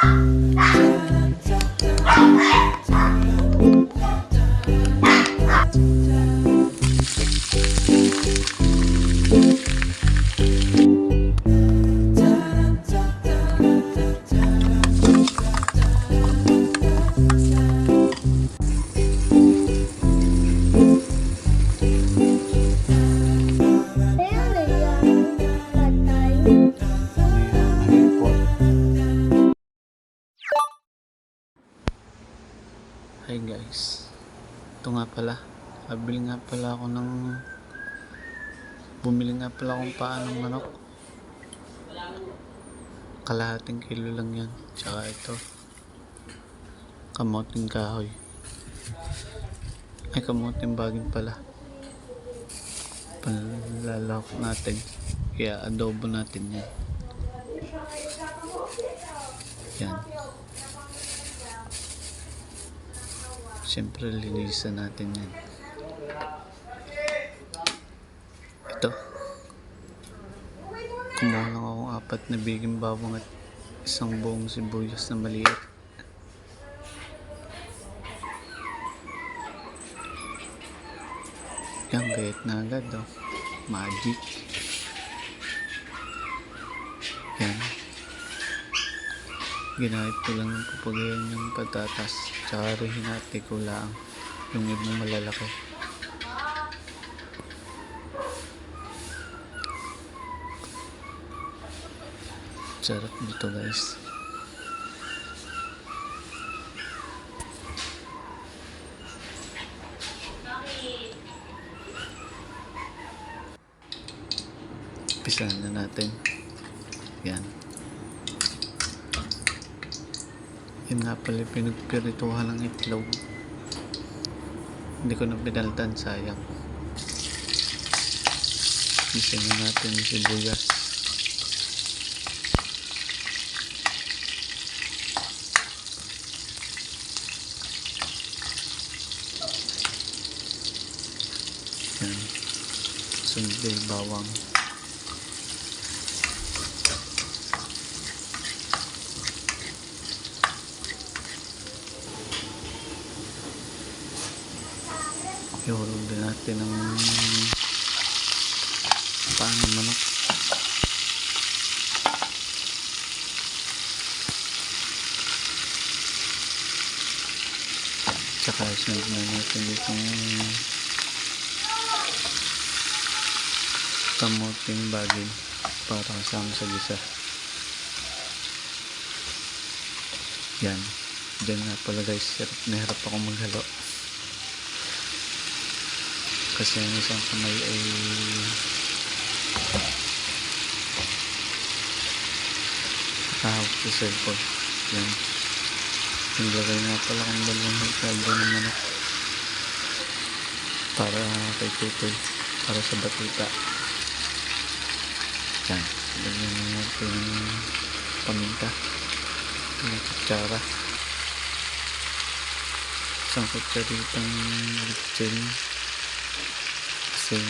Kaya Ito nga pala. Kabili nga pala ako ng bumili nga pala akong paa ng manok. Kalahating kilo lang yan. Tsaka ito. Kamoting kahoy. Ay, kamoting bagin pala. Panlalak natin. Kaya adobo natin yan. Yan. Siyempre, linisan natin yan. Ito. Kumuha lang akong apat na biging bawang at isang buong sibuyas na maliit. Yan, gayat na agad, oh. Magic. Yan. Ginamit ko lang ng papagayan ng patatas. Tsaka rin hinati ko lang yung ibang malalaki. Sarap dito guys. Pisahan na natin. Yan. Yun nga pala pinagpirituhan ng itlog. Hindi ko na pinaltan, sayang. Isa na natin yung sibuyas. Yan. Sunod yung bawang. Ihulog din natin ng paano manok. Tsaka sunod na natin itong kamuting bagay para kasama sa gisa. Yan. Diyan nga pala guys, hirap na hirap ako maghalo kasi ang isang kamay ay nakahawak sa cellphone. Yan. Naglagay nga pala kong dalawang hagkado ng manok para kay tutoy para sa batuta yan. Lagyan na natin paminta ng kutsara. Isang kutsaritang litsin kasi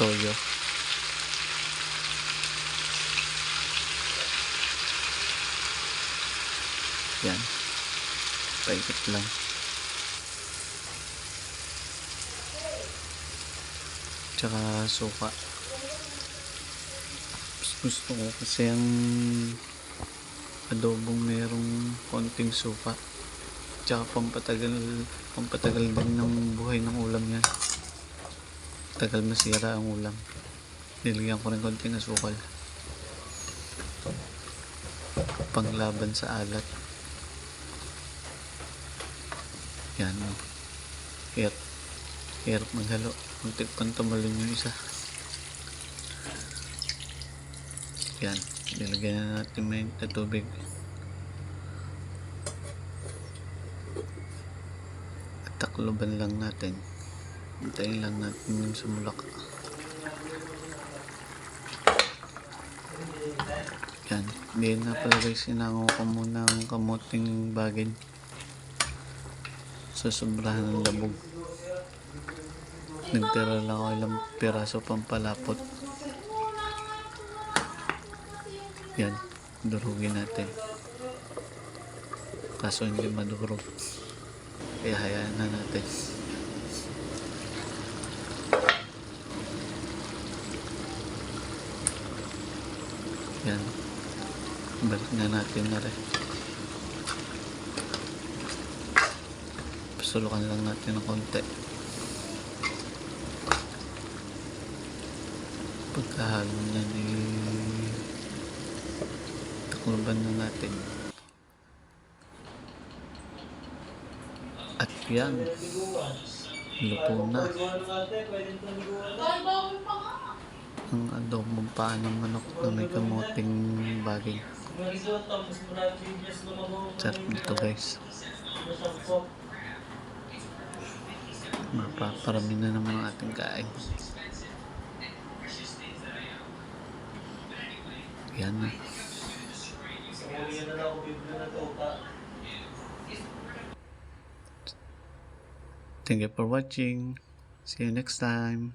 toyo. Yan. Paikot lang. Tsaka suka gusto ko kasi ang adobong merong konting suka. Tsaka pampatagal pampatagal din ng buhay ng ulam yan tagal masira ang ulam. Nilagyan ko rin konting asukal. Panglaban sa alat. Yan o hirap. Hirap maghalo. Muntik pang tumalon yung isa yan nilagyan na natin may na tubig at takloban lang natin hintayin lang natin yung sumulak yan hindi na pala guys sinango ko muna ang kamuting bagin sa sobrahan ng labog. Nagtira lang ako ilang piraso pampalapot. Yan, durugin natin. Kaso hindi madurog. Kaya hayaan na natin. Yan. Balik na natin na rin. Pasulukan lang natin ng konti. Pagkahalo na ni takloban na natin. At yan. Luto na. Ang adobong paa ng manok na may kamuting bagay. Sarap nito guys. Mapaparami na naman ang ating kain. Yan na. Thank you for watching. See you next time.